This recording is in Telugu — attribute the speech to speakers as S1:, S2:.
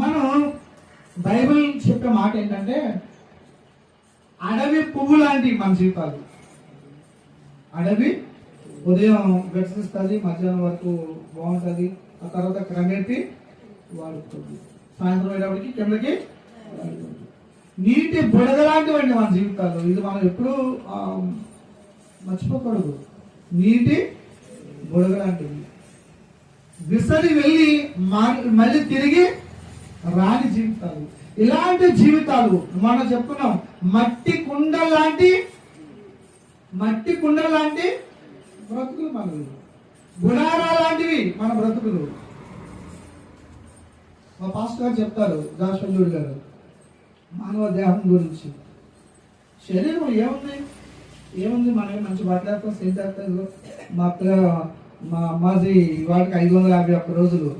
S1: మనం బైబిల్ చెప్పే మాట ఏంటంటే అడవి పువ్వు లాంటివి మన జీవితాలు. అడవి ఉదయం వికసిస్తుంది మధ్యాహ్నం వరకు బాగుంటుంది ఆ తర్వాత క్రమేపి వాడుతుంది. సాయంత్రం అయ్యేటప్పటికి కిందకి నీటి బుడగ లాంటివండి మన జీవితాలు. ఇది మనం ఎప్పుడు మర్చిపోకూడదు. నీటి బుడగ లాంటివి విసరి వెళ్ళి మా- మళ్ళీ తిరిగి రాని జీవితాలు. ఇలాంటి జీవితాలు మనం చెప్పుకున్నాం. మట్టి కుండ లాంటి మట్టి కుండ లాంటి బ్రతుకులు మనవి. గుణారా లాంటివి మన బ్రతుకులు. మా పాస్టర్ గారు చెప్తారు దాశ్వల్లుడు గారు మానవ దేహం గురించి. శరీరం ఏముంది? ఏముంది? మనం మంచి మాట్లాడతాం సెంట్ వేస్తాం మా పిల్ల మా అమ్మాజీ ఇవాళకి ఐదు వందల యాభై ఒక్క రోజులు